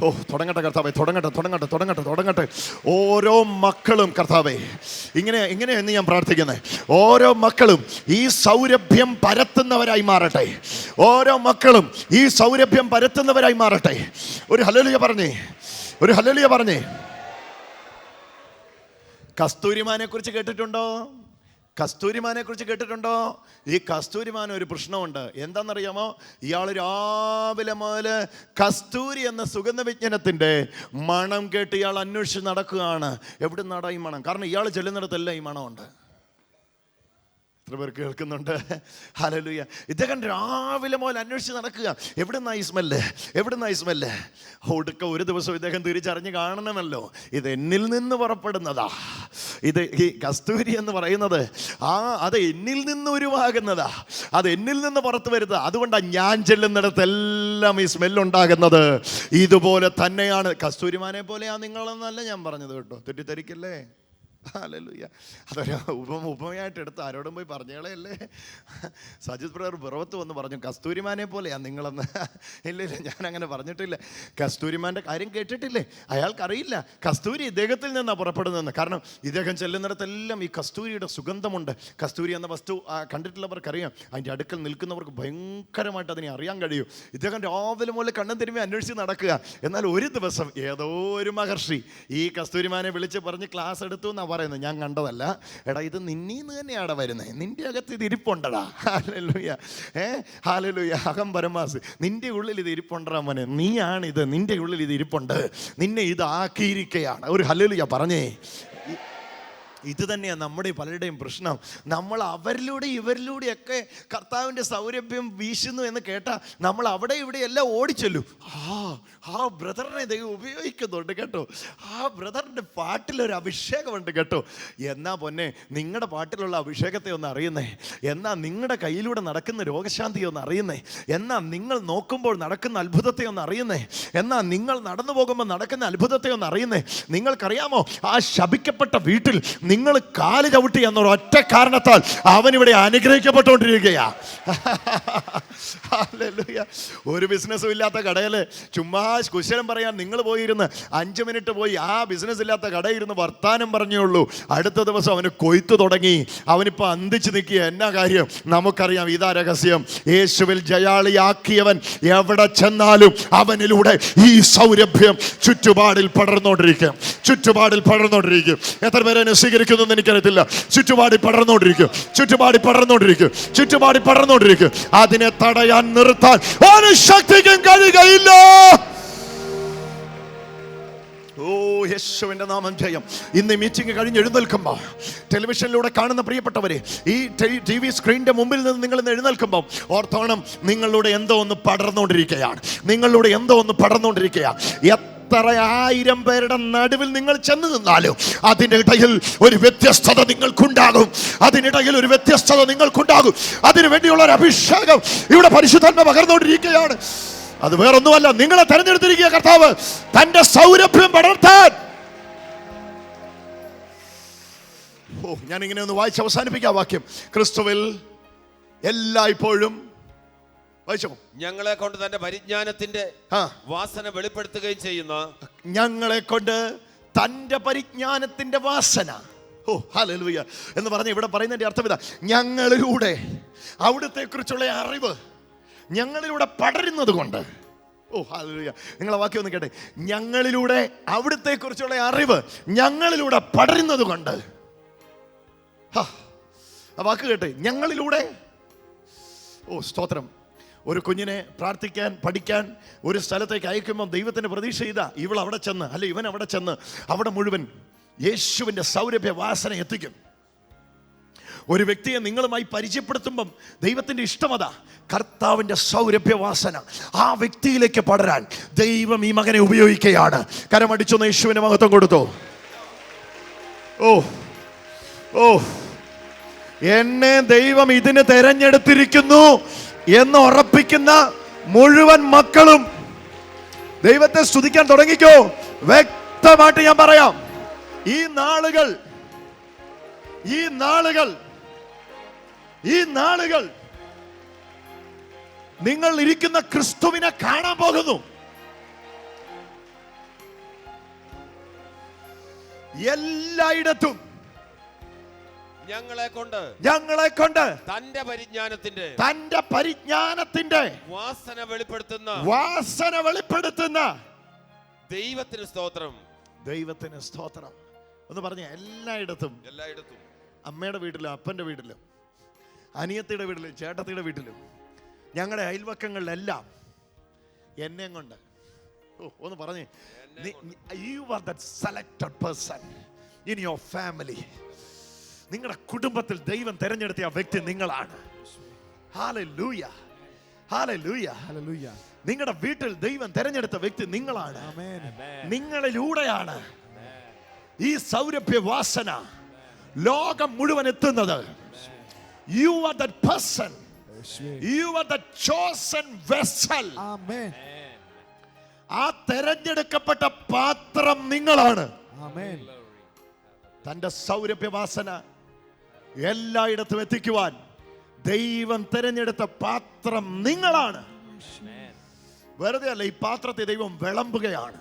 ഓ തുടങ്ങട്ടെ കർത്താവെ തുടങ്ങട്ടെ തുടങ്ങട്ടെ തുടങ്ങട്ടെ തുടങ്ങട്ടെ. ഓരോ മക്കളും കർത്താവെ ഇങ്ങനെ ഇങ്ങനെയെന്ന് ഞാൻ പ്രാർത്ഥിക്കുന്നത് ഓരോ മക്കളും ഈ സൗരഭ്യം പരത്തുന്നവരായി മാറട്ടെ. ഓരോ മക്കളും ഈ സൗരഭ്യം പരത്തുന്നവരായി മാറട്ടെ. ഒരു ഹലലിയ പറഞ്ഞേ ഒരു ഹലലിയ പറഞ്ഞേ. കസ്തൂരിമാനെ കുറിച്ച് കേട്ടിട്ടുണ്ടോ? കസ്തൂരിമാനെ കുറിച്ച് കേട്ടിട്ടുണ്ടോ? ഈ കസ്തൂരിമാൻ ഒരു പ്രശ്നമുണ്ട്. എന്താണെന്നറിയാമോ? ഇയാൾ രാവിലെ മുതൽ കസ്തൂരി എന്ന സുഗന്ധ വിജ്ഞാനത്തിന്റെ മണം കേട്ട് ഇയാൾ അന്വേഷിച്ച് നടക്കുകയാണ്. എവിടെ നടാ ഈ മണം? കാരണം ഇയാൾ ചെല്ലുന്നിടത്തെല്ലാം ഈ മണമുണ്ട്. എത്ര പേർ കേൾക്കുന്നുണ്ട്? ഹലലുയ ഇദ്ദേഹം രാവിലെ മുതൽ അന്വേഷിച്ച് നടക്കുക. എവിടെ നിന്നാ ഈ എവിടെ നിന്നാ ഈ ഒടുക്ക ഒരു ദിവസം ഇദ്ദേഹം തിരിച്ചറിഞ്ഞ് കാണണമല്ലോ. ഇത് എന്നിൽ നിന്ന് പുറപ്പെടുന്നതാ. ഇത് ഈ കസ്തൂരി എന്ന് പറയുന്നത് ആ അത് എന്നിൽ നിന്ന് ഉരുവാകുന്നതാ. അത് എന്നിൽ നിന്ന് പുറത്തു വരുന്നത്. അതുകൊണ്ടാണ് ഞാൻ ചെല്ലുന്നിടത്തെല്ലാം ഈ സ്മെല്ലുണ്ടാകുന്നത്. ഇതുപോലെ തന്നെയാണ്. കസ്തൂരിമാനെ പോലെയാണ് നിങ്ങളെന്നല്ല ഞാൻ പറഞ്ഞത് കേട്ടോ. തെറ്റിദ്ധരിക്കല്ലേ? ഹല്ലേലൂയ അതൊരു ഉപമ ഉപമയായിട്ട് എടുത്ത് ആരോടും പോയി പറഞ്ഞേളയല്ലേ? സജിത് ബ്രദർ പുറത്ത് വന്ന് പറഞ്ഞു കസ്തൂരിമാനെ പോലെയാ നിങ്ങളെന്ന്. ഇല്ല ഇല്ല ഞാൻ അങ്ങനെ പറഞ്ഞിട്ടില്ല. കസ്തൂരിമാന്റെ കാര്യം കേട്ടിട്ടില്ലേ? അയാൾക്കറിയില്ല. കസ്തൂരി ഇദ്ദേഹത്തിൽ നിന്നാണ് പുറപ്പെടുന്നതെന്ന്. കാരണം ഇദ്ദേഹം ചെല്ലുന്നിടത്തെല്ലാം ഈ കസ്തൂരിയുടെ സുഗന്ധമുണ്ട്. കസ്തൂരി എന്ന വസ്തു കണ്ടിട്ടുള്ളവർക്കറിയാം. അതിന്റെ അടുക്കൽ നിൽക്കുന്നവർക്ക് ഭയങ്കരമായിട്ട് അതിനെ അറിയാൻ കഴിയും. ഇദ്ദേഹം രാവിലെ മുതൽ കണ്ണും തിരുമ്പി അന്വേഷിച്ച് നടക്കുക. എന്നാൽ ഒരു ദിവസം ഏതോ ഒരു മഹർഷി ഈ കസ്തൂരിമാനെ വിളിച്ച് പറഞ്ഞ് ക്ലാസ് എടുത്തു പറയുന്നത് ഞാൻ കണ്ടതല്ല. എടാ ഇത് നിന്നീന്ന് തന്നെയാണ് വരുന്നത് നിന്റെ അകത്ത് ഇത് ഇരിപ്പുണ്ടടാ. ഹാലലുയ ഏ? ഹാലലുയ അകം പരമാസ്. നിന്റെ ഉള്ളിൽ ഇത് ഇരിപ്പുണ്ടടാ മോനെ. നീയാണ് ഇത് നിന്റെ ഉള്ളിൽ ഇത് ഇരിപ്പുണ്ട്. നിന്നെ ഇത് ആക്കിയിരിക്കുകയാണ് ഒരു ഹലലുയ പറഞ്ഞേ. ഇത് തന്നെയാണ് നമ്മുടെ പലരുടെയും പ്രശ്നം. നമ്മൾ അവരിലൂടെ ഇവരിലൂടെയൊക്കെ കർത്താവിന്റെ സൗരഭ്യം വീശുന്നു എന്ന് കേട്ടാൽ നമ്മൾ അവിടെ ഇവിടെ എല്ലാം ഓടിച്ചൊല്ലു. ആ ആ ബ്രദറിനെ ദൈവം ഉപയോഗിക്കുന്നുണ്ട് കേട്ടോ. ആ ബ്രദറിന്റെ പാട്ടിലൊരു അഭിഷേകമുണ്ട് കേട്ടോ. എന്നാ പൊന്നെ നിങ്ങളുടെ പാട്ടിലുള്ള അഭിഷേകത്തെ ഒന്ന് അറിയുന്നേ. എന്നാ നിങ്ങളുടെ കയ്യിലൂടെ നടക്കുന്ന രോഗശാന്തി ഒന്ന് അറിയുന്നേ. എന്നാ നിങ്ങൾ നോക്കുമ്പോൾ നടക്കുന്ന അത്ഭുതത്തെ ഒന്ന് അറിയുന്നേ. എന്നാ നിങ്ങൾ നടന്നു പോകുമ്പോൾ നടക്കുന്ന അത്ഭുതത്തെ ഒന്ന് അറിയുന്നേ. നിങ്ങൾക്കറിയാമോ ആ ശപിക്കപ്പെട്ട വീട്ടിൽ നിങ്ങൾ കാൽ ചവിട്ടി എന്നൊരു ഒറ്റ കാരണത്താൽ അവൻ അവനിവിടെ അനുഗ്രഹിക്കപ്പെട്ടുകൊണ്ടിരിക്കുകയാ. ഒരു ബിസിനസ്സും ഇല്ലാത്ത കടയിൽ ചുമ്മാ കുശലം പറയാൻ നിങ്ങൾ പോയിരുന്ന് അഞ്ച് മിനിറ്റ് പോയി ആ ബിസിനസ് ഇല്ലാത്ത കടയിരുന്ന് വർത്താനം പറഞ്ഞേ ഉള്ളൂ. അടുത്ത ദിവസം അവന് കൊയ്ത്ത് തുടങ്ങി. അവനിപ്പോൾ അന്തിച്ച് നിൽക്കുക. എന്നാ കാര്യം? നമുക്കറിയാം ഇതാ രഹസ്യം. യേശുവിൽ ജയാളിയാക്കിയവൻ എവിടെ ചെന്നാലും അവനിലൂടെ ഈ സൗരഭ്യം ചുറ്റുപാടിൽ പടർന്നുകൊണ്ടിരിക്കും. ചുറ്റുപാടിൽ പടർന്നുകൊണ്ടിരിക്കും. എത്ര പേരെ എന്നെ സ്വീകരിക്കുന്നു എന്ന് എനിക്കറിയത്തില്ല. ചുറ്റുപാടി പടർന്നുകൊണ്ടിരിക്കും. ചുറ്റുപാടി പടർന്നുകൊണ്ടിരിക്കും. ചുറ്റുപാടി പടർന്നുകൊണ്ടിരിക്കും. അതിനെ തടയാൻ നിർത്താൻ ഒരു ശക്തിക്കും കഴിയുകയില്ല. ഓ യേശുവിന്റെ നാമം ജയം. ഇന്ന് മീറ്റിംഗ് കഴിഞ്ഞ് എഴുന്നേൽക്കുമ്പോൾ ടെലിവിഷനിലൂടെ കാണുന്ന പ്രിയപ്പെട്ടവരെ ഈ ടി വി സ്ക്രീനിന്റെ മുമ്പിൽ നിന്ന് നിങ്ങൾ ഇന്ന് എഴുന്നേൽക്കുമ്പോൾ ഓർത്തോണം നിങ്ങളുടെ എന്തോ ഒന്ന് പടർന്നുകൊണ്ടിരിക്കുകയാണ്. നിങ്ങളുടെ എന്തോ ഒന്ന് പടർന്നുകൊണ്ടിരിക്കുകയാണ്. എത്ര ആയിരം പേരുടെ നടുവിൽ നിങ്ങൾ ചെന്ന് നിന്നാലും അതിന്റെ ഇടയിൽ ഒരു വ്യത്യസ്തത നിങ്ങൾക്കുണ്ടാകും. അതിനിടയിൽ ഒരു വ്യത്യസ്തത നിങ്ങൾക്കുണ്ടാകും. അതിനു വേണ്ടിയുള്ള ഒരു അഭിഷേകം ഇവിടെ പരിശുദ്ധാത്മ പകർന്നുകൊണ്ടിരിക്കുകയാണ്. അത് വേറൊന്നുമല്ല നിങ്ങളെ തെരഞ്ഞെടുത്തിരിക്കുക കർത്താവ്. തന്റെ സൗരഭ്യം പടർത്താൻ. ഓ ഞാൻ ഇങ്ങനെ ഒന്ന് വായിച്ച് അവസാനിപ്പിക്കാം വാക്യം. ക്രിസ്തുവിൽ എല്ലായ്പ്പോഴും വായിച്ചോ ഞങ്ങളെ കൊണ്ട് തന്റെ പരിജ്ഞാനത്തിന്റെ വാസന വെളിപ്പെടുത്തുകയും ചെയ്യുന്ന ഞങ്ങളെ കൊണ്ട് തന്റെ പരിജ്ഞാനത്തിന്റെ വാസന. ഓ ഹല്ലേലൂയ. എന്ന് പറഞ്ഞ ഇവിടെ പറയുന്നതിന്റെ അർത്ഥം ഇതാ. ഞങ്ങളിലൂടെ അവിടുത്തെ കുറിച്ചുള്ള അറിവ് ഞങ്ങളിലൂടെ പടരുന്നത് കൊണ്ട് ഓ ഹല്ലേലൂയ. നിങ്ങളെ വാക്യം ഒന്ന് കേട്ടെ. ഞങ്ങളിലൂടെ അവിടുത്തെ കുറിച്ചുള്ള അറിവ് ഞങ്ങളിലൂടെ പടരുന്നത് കൊണ്ട് ആ വാക്ക് കേട്ടെ. ഞങ്ങളിലൂടെ. ഓ സ്തോത്രം. ഒരു കുഞ്ഞിനെ പ്രാർത്ഥിക്കാൻ പഠിക്കാൻ ഒരു സ്ഥലത്തേക്ക് അയക്കുമ്പോൾ ദൈവത്തിന്റെ പ്രതീക്ഷ ഇതാ ഇവൾ അവിടെ ചെന്ന് അല്ലെ ഇവൻ അവിടെ ചെന്ന് അവിടെ മുഴുവൻ യേശുവിന്റെ സൗരഭ്യ വാസന എത്തിക്കും. ഒരു വ്യക്തിയെ നിങ്ങളുമായി പരിചയപ്പെടുത്തുമ്പം ദൈവത്തിന്റെ ഇഷ്ടമതാ കർത്താവിന്റെ സൗരഭ്യവാസന ആ വ്യക്തിയിലേക്ക് പടരാൻ ദൈവം ഈ മകനെ ഉപയോഗിക്കുകയാണ്. കരമടിച്ചൊന്ന് യേശുവിന് മഹത്വം കൊടുത്തു. ഓ ഓ എന്നെ ദൈവം ഇതിന് തെരഞ്ഞെടുത്തിരിക്കുന്നു. എന്ന് ഉറപ്പിക്കുന്ന മുഴുവൻ മക്കളും ദൈവത്തെ സ്തുതിക്കാൻ തുടങ്ങിക്കോ. വ്യക്തമായിട്ട് ഞാൻ പറയാം. ഈ നാളുകൾ ഈ നാളുകൾ ഈ നാളുകൾ നിങ്ങൾ ഇരിക്കുന്ന ക്രിസ്തുവിനെ കാണാൻ പോകുന്നു. എല്ലായിടത്തും ഞങ്ങളെ കൊണ്ട് ഞങ്ങളെ കൊണ്ട് തന്റെ പരിജ്ഞാനത്തിന്റെ തന്റെ പരിജ്ഞാനത്തിന്റെ വാസന വെളിപ്പെടുത്തുന്ന വാസന വെളിപ്പെടുത്തുന്ന ദൈവത്തിന് സ്തോത്രം. ദൈവത്തിന് സ്തോത്രം. എന്ന് പറഞ്ഞ എല്ലായിടത്തും. എല്ലായിടത്തും. അമ്മയുടെ വീട്ടിലും അപ്പന്റെ വീട്ടിലും അനിയത്തിയുടെ വീട്ടിലും ചേട്ടത്തിയുടെ വീട്ടിലും ഞങ്ങളുടെ അയൽവക്കങ്ങളിലെല്ലാം എന്നെ കൊണ്ട്. ഓ ഒന്ന് പറഞ്ഞേ. You are the selected person in your family നിങ്ങളുടെ കുടുംബത്തിൽ ദൈവം തെരഞ്ഞെടുത്ത ആ വ്യക്തി നിങ്ങളാണ്. നിങ്ങളുടെ വീട്ടിൽ ദൈവം തെരഞ്ഞെടുത്ത വ്യക്തി നിങ്ങളാണ്. നിങ്ങളിലൂടെയാണ് ഈ സൗരഭ്യ വാസന ലോകം മുഴുവൻ എത്തുന്നത്. You are the person you are the chosen vessel ആ തെരഞ്ഞെടുക്കപ്പെട്ട പാത്രം നിങ്ങളാണ്. തന്റെ സൗരഭ്യവാസന എല്ലായിടത്തും എത്തിക്കുവാൻ ദൈവം തിരഞ്ഞെടുത്ത പാത്രം നിങ്ങളാണ്. വെറുതെ അല്ല ഈ പാത്രത്തെ ദൈവം വിളമ്പുകയാണ്.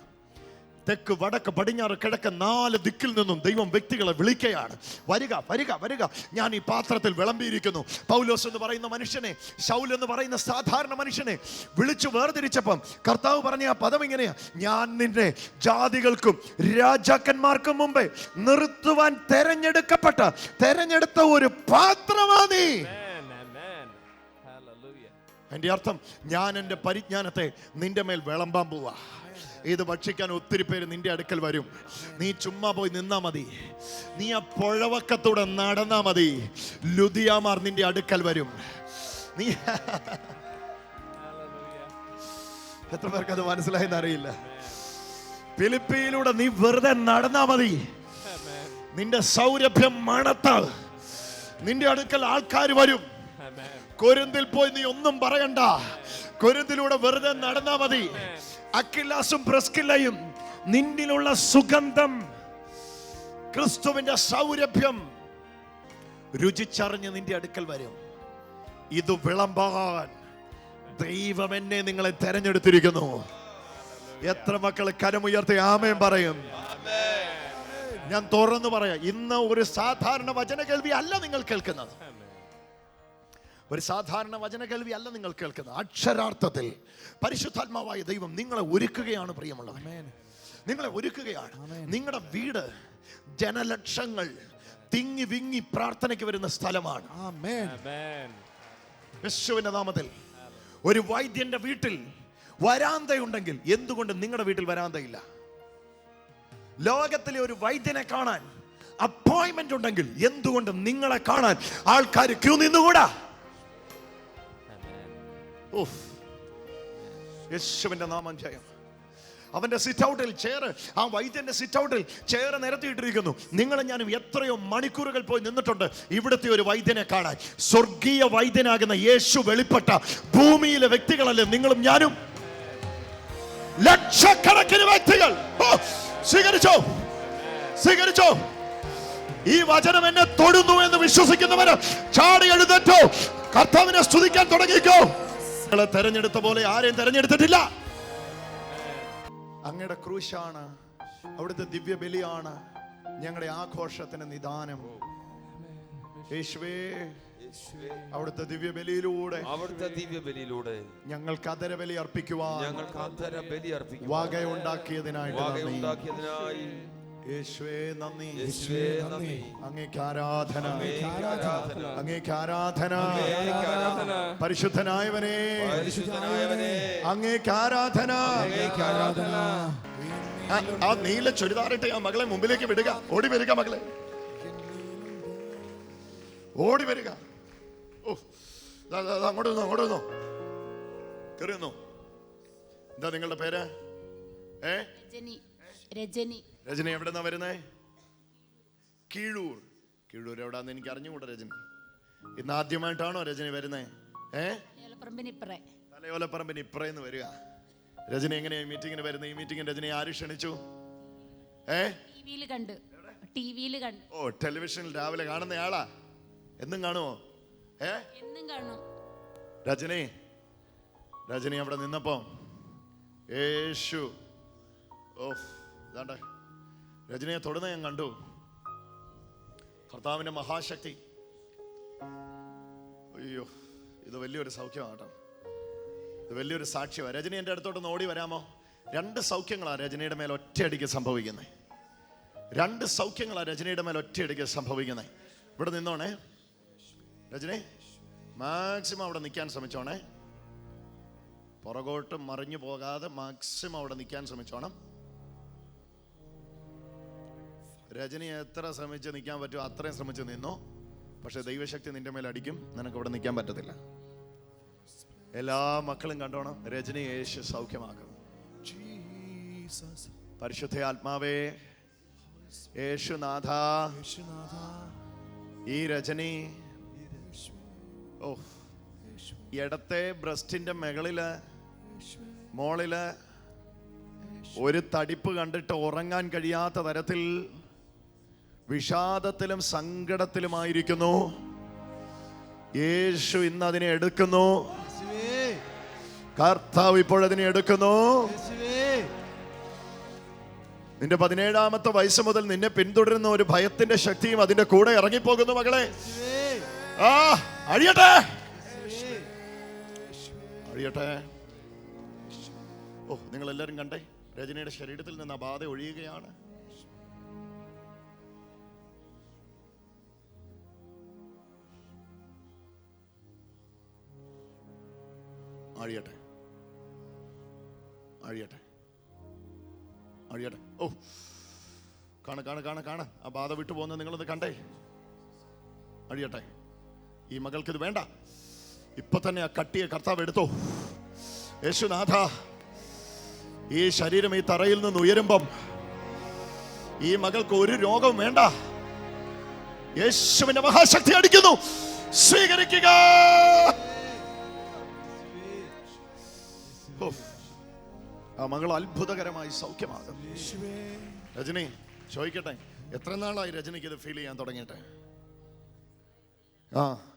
തെക്ക് വടക്ക് പടിഞ്ഞാറ് കിഴക്ക് നാല് ദിക്കിൽ നിന്നും ദൈവം വ്യക്തികളെ വിളിക്കുകയാണ് വരിക വരിക വരിക. ഞാൻ ഈ പാത്രത്തിൽ വിളമ്പിയിരിക്കുന്നു. പൗലോസ് എന്ന് പറയുന്ന മനുഷ്യനെ ശൗൽ എന്ന് പറയുന്ന സാധാരണ മനുഷ്യനെ വിളിച്ചു വേർതിരിച്ചപ്പം കർത്താവ് പറഞ്ഞ ആ പദം ഇങ്ങനെയാ. ഞാൻ നിന്നെ ജാതികൾക്കും രാജാക്കന്മാർക്കും മുമ്പേ നിർത്തുവാൻ തെരഞ്ഞെടുക്കപ്പെട്ട തെരഞ്ഞെടുത്ത ഒരു പാത്രമാ നീ അർത്ഥം ഞാൻ എന്റെ പരിജ്ഞാനത്തെ നിന്റെ മേൽ വിളമ്പാൻ പോവാ. ഇത് ഭക്ഷിക്കാൻ ഒത്തിരി പേര് നിന്റെ അടുക്കൽ വരും. നീ ചുമ്മാ പോയി നിന്നാ മതി. നീ ആ പുഴവക്കത്തൂടെ നടന്നാ മതി. ലുധിയാമാർ നിന്റെ അടുക്കൽ വരും. നീ എത്ര പേർക്ക് അത് മനസ്സിലായെന്ന് അറിയില്ല. ഫിലിപ്പിയിലൂടെ നീ വെറുതെ നടന്നാ മതി. നിന്റെ സൗരഭ്യം മണത്താൽ നിന്റെ അടുക്കൽ ആൾക്കാർ വരും. കൊരുന്തിൽ പോയി നീ ഒന്നും പറയണ്ട. കൊരുന്തിലൂടെ വെറുതെ നടന്നാ മതി. അക്കില്ലാസും പ്രസ്കില്ലയും നിന്നിലുള്ള സുഗന്ധം ക്രിസ്തുവിന്റെ സൗരഭ്യം രുചിച്ചറിഞ്ഞ് നിന്റെ അടുക്കൽ വരും. ഇത് വിളമ്പാൻ ദൈവം എന്നെ നിങ്ങളെ തെരഞ്ഞെടുത്തിരിക്കുന്നു. എത്ര മക്കൾ കരമുയർത്തി ആമയും പറയും. ഞാൻ തുറന്നു പറയാം ഇന്ന് ഒരു സാധാരണ വചന കേൾവി അല്ല നിങ്ങൾ കേൾക്കുന്നത്. ഒരു സാധാരണ വചന കേൾവി അല്ല നിങ്ങൾ കേൾക്കുന്നത്. അക്ഷരാർത്ഥത്തിൽ പരിശുദ്ധാത്മാവായ ദൈവം നിങ്ങളെ ഒരുക്കുകയാണ് പ്രിയമുള്ളവർ Amen. നിങ്ങളെ ഒരുക്കുകയാണ്. നിങ്ങളുടെ വീട് ജനലക്ഷങ്ങൾ തിങ്ങി വിങ്ങി പ്രാർത്ഥനയ്ക്ക് വരുന്ന സ്ഥലമാണ്. യേശുവിന്റെ നാമത്തിൽ ഒരു വൈദ്യന്റെ വീട്ടിൽ വരാന്തയുണ്ടെങ്കിൽ എന്തുകൊണ്ട് നിങ്ങളുടെ വീട്ടിൽ വരാന്തയില്ല? ലോകത്തിലെ ഒരു വൈദ്യനെ കാണാൻ അപ്പോയിന്റ്മെന്റ് ഉണ്ടെങ്കിൽ എന്തുകൊണ്ട് നിങ്ങളെ കാണാൻ ആൾക്കാർ ക്യൂ നിന്നുകൂടാ? യേശുവിന്റെ നാമം ജയം. അവന്റെ സിറ്റ് ഔട്ടിൽ ചെയർ ആ വൈദ്യന്റെ സിറ്റ് ഔട്ടിൽ ചെയർ നിരത്തിയിട്ടിരിക്കുന്നു. നിങ്ങളും ഞാനും എത്രയോ മണിക്കൂറുകൾ പോയി നിന്നിട്ടുണ്ട് ഇവിടുത്തെ ഒരു വൈദ്യനെ കാണാൻ. സ്വർഗീയ വൈദ്യനാകുന്ന യേശു വെളിപ്പെട്ട ഭൂമിയിലെ വ്യക്തികളല്ലേ നിങ്ങളും ഞാനും? ലക്ഷക്കണക്കിന് വ്യക്തികൾ. സ്വീകരിച്ചോ? സ്വീകരിച്ചോ? ഈ വചനം എന്നെ തൊടുന്നു എന്ന് വിശ്വസിക്കുന്നവര് ചാടി എഴുന്നേറ്റോ? കർത്താവിനെ സ്തുതിക്കാൻ തുടങ്ങിക്കോ. നിങ്ങളെ തെരഞ്ഞെടുത്ത പോലെ ആരെയും തെരഞ്ഞെടുത്തിട്ടില്ല. അങ്ങയുടെ ക്രൂശാണ് അവിടുത്തെ ദിവ്യ ബലിയാണ് ഞങ്ങളുടെ ആഘോഷത്തിന് നിദാനം. യേശുവേ അവിടുത്തെ ദിവ്യ ബലിയിലൂടെ അവിടുത്തെ ദിവ്യബലിയിലൂടെ ഞങ്ങൾക്ക് അതര ബലി അർപ്പിക്കുവാൻ ഞങ്ങൾക്ക് അതര ബലി അർപ്പിക്കുവാൻ വാഗയുണ്ടാക്കിയതിനായി നന്ദി. ഉണ്ടാക്കിയതിനായി യേശുവേ നന്ദി. യേശുവേ നന്ദി. അങ്ങേക്ക് ആരാധന. ആരാധന. അങ്ങേക്ക് ആരാധന. ആരാധന. പരിശുദ്ധനായവനെ. പരിശുദ്ധനായവനെ. അങ്ങേക്ക് ആരാധന. ആരാധന. ആ, നീല ചുരിദാറിട്ട് ആ മകളെ മുമ്പിലേക്ക് വിടുക. ഓടി വരിക മകളെ. ഓടി വരിക. ഓ അങ്ങോട്ട് വന്നോ അങ്ങോട്ട് വന്നോ. കയറി വന്നോ. എന്താ നിങ്ങളുടെ പേര്? ഏ? രജനി. രജനി. രജനി എവിടെന്നാ വരുന്നേ? കീഴൂർ. കീഴൂർ എവിടാന്ന് എനിക്ക് അറിഞ്ഞുകൂടാ രജന. ഇന്ന് ആദ്യമായിട്ടാണോ രജനി വരുന്നേ? ഏ? തലയോലപ്പറമ്പിന് ഇപ്പറേന്ന് വരിക. രജനി എങ്ങനെയാ മീറ്റിങ്ങിന് വരുന്നത് ഈ മീറ്റിംഗിന് രജനി ആര് ക്ഷണിച്ചു? ഏ? കണ്ട്. ടിവിയിൽ കണ്ട്. ഓ ടെലിവിഷനിൽ രാവിലെ കാണുന്ന ആളാ എന്നും കാണുമോ ഏ? എന്നും കാണും. രജനി രജനി അവിടെ നിന്നപ്പോ. യേശു. ഓ ഇതാണ്ട. രജനിയെ തൊടുന്ന ഞാൻ കണ്ടു. കർത്താവിന്റെ മഹാശക്തി. അയ്യോ ഇത് വലിയൊരു സൗഖ്യമാണ് കേട്ടോ. ഇത് വലിയൊരു സാക്ഷ്യമാണ് രജനി എന്റെ അടുത്തോട്ട് ഓടി വരാമോ? രണ്ട് സൗഖ്യങ്ങളാണ് രജനിയുടെ മേൽ ഒറ്റയടിക്ക് സംഭവിക്കുന്നത്. രണ്ട് സൗഖ്യങ്ങളാണ് രജനിയുടെ മേൽ ഒറ്റയടിക്ക് സംഭവിക്കുന്നത്. ഇവിടെ നിന്നോണേ. രജനി മാക്സിമം അവിടെ നിൽക്കാൻ ശ്രമിച്ചോണേ. പുറകോട്ട് മറിഞ്ഞു പോകാതെ മാക്സിമം അവിടെ നിൽക്കാൻ ശ്രമിച്ചോണം. രജനി എത്ര ശ്രമിച്ച് നിൽക്കാൻ പറ്റുമോ അത്രയും ശ്രമിച്ച് നിന്നോ. പക്ഷേ ദൈവശക്തി നിന്റെ മേലെ അടിക്കും. നിനക്ക് ഇവിടെ നിൽക്കാൻ പറ്റത്തില്ല. എല്ലാ മക്കളും കണ്ടോണം. രജനി യേശു സൗഖ്യമാക്കും Jesus. പരിശുദ്ധ ആത്മാവേ യേശുനാഥ. യേശുനാഥ. ഈ രജനി ഓ ഇടത്തെ ബ്രസ്റ്റിന്റെ മുകളിൽ മോളിൽ ഒരു തടിപ്പ് കണ്ടിട്ട് ഉറങ്ങാൻ കഴിയാത്ത തരത്തിൽ വിഷാദത്തിലും സങ്കടത്തിലുമായിരിക്കുന്നു യേശു ഇന്ന് അതിനെ എടുക്കുന്നു കർത്താവ് ഇപ്പോൾ അതിനെ എടുക്കുന്നു. നിന്റെ പതിനേഴാമത്തെ വയസ്സ് മുതൽ നിന്നെ പിന്തുടരുന്ന ഒരു ഭയത്തിന്റെ ശക്തിയും അതിന്റെ കൂടെ ഇറങ്ങിപ്പോകുന്നു മകളെ. ആ അഴിയട്ടെ. അഴിയട്ടെ ഓ നിങ്ങൾ എല്ലാവരും കണ്ടേ രജനിയുടെ ശരീരത്തിൽ നിന്ന് ആ ബാധ ഒഴിയുകയാണ് അഴിയട്ടെ അഴിയട്ടെ അഴിയട്ടെ ഓ. കാണ കാണ കാണ കാണ. ആ ബാധ വിട്ടു പോകുന്നത് നിങ്ങളൊന്ന് കണ്ടേ. അഴിയട്ടെ ഈ മകൾക്ക് ഇത് വേണ്ട. ഇപ്പൊ തന്നെ ആ കട്ടിയെ കർത്താവ് എടുത്തോ. യേശുനാഥ ഈ ശരീരം ഈ തറയിൽ നിന്ന് ഉയരുമ്പം ഈ മകൾക്ക് ഒരു രോഗവും വേണ്ട. യേശുവിന്റെ മഹാശക്തി അടിക്കുന്നു. സ്വീകരിക്കുക. മകൾ അത്ഭുതകരമായി സൗഖ്യമാകും. യേശുവേ. രജനി ചോദിക്കട്ടെ എത്ര നാളായി രജനിക്ക് ഇത് ഫീൽ ചെയ്യാൻ തുടങ്ങിയിട്ട്? ആ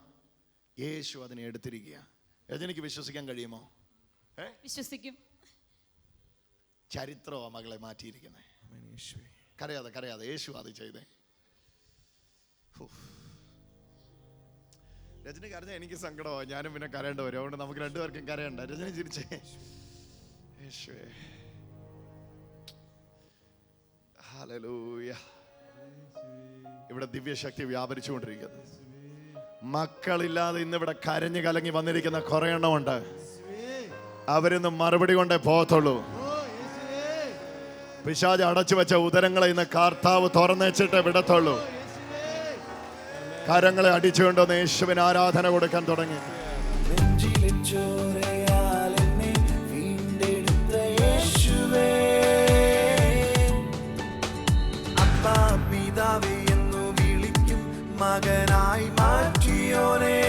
യേശു അതിനെ എടുത്തിരിക്കുക. രജനിക്ക് വിശ്വസിക്കാൻ കഴിയുമോ? വിശ്വസിക്കും. ചരിത്രമോ മകളെ മാറ്റിയിരിക്കുന്നത് ആമേൻ യേശുവേ. കരയാതെ കരയാതെ യേശു അത് ചെയ്തേ. രജനി കരഞ്ഞ എനിക്ക് സങ്കടമോ. ഞാനും പിന്നെ കരയേണ്ട വരും. അതുകൊണ്ട് നമുക്ക് രണ്ടുപേർക്കും കരയണ്ട. രജനി ചിരിച്ചേ. യേശുവേ ഹല്ലേലൂയ. ഇവിടെ ദിവ്യശക്തി വ്യാപരിച്ചുകൊണ്ടിരിക്കുന്നു. മക്കളില്ലാതെ ഇന്ന് ഇവിടെ കരഞ്ഞു കലങ്ങി വന്നിരിക്കുന്ന കുറെ എണ്ണമുണ്ട് അവരിന്ന് മറുപടി കൊണ്ടേ പോകത്തുള്ളൂ. പിശാജ് അടച്ചു വെച്ച ഉദരങ്ങളെ ഇന്ന് കാർത്താവ് തുറന്നേച്ചിട്ട് വിടത്തുള്ളൂ. കരങ്ങളെ അടിച്ചുകൊണ്ടൊന്ന് യേശുവിന് ആരാധന കൊടുക്കാൻ തുടങ്ങി. അപ്പാ പിതാവേ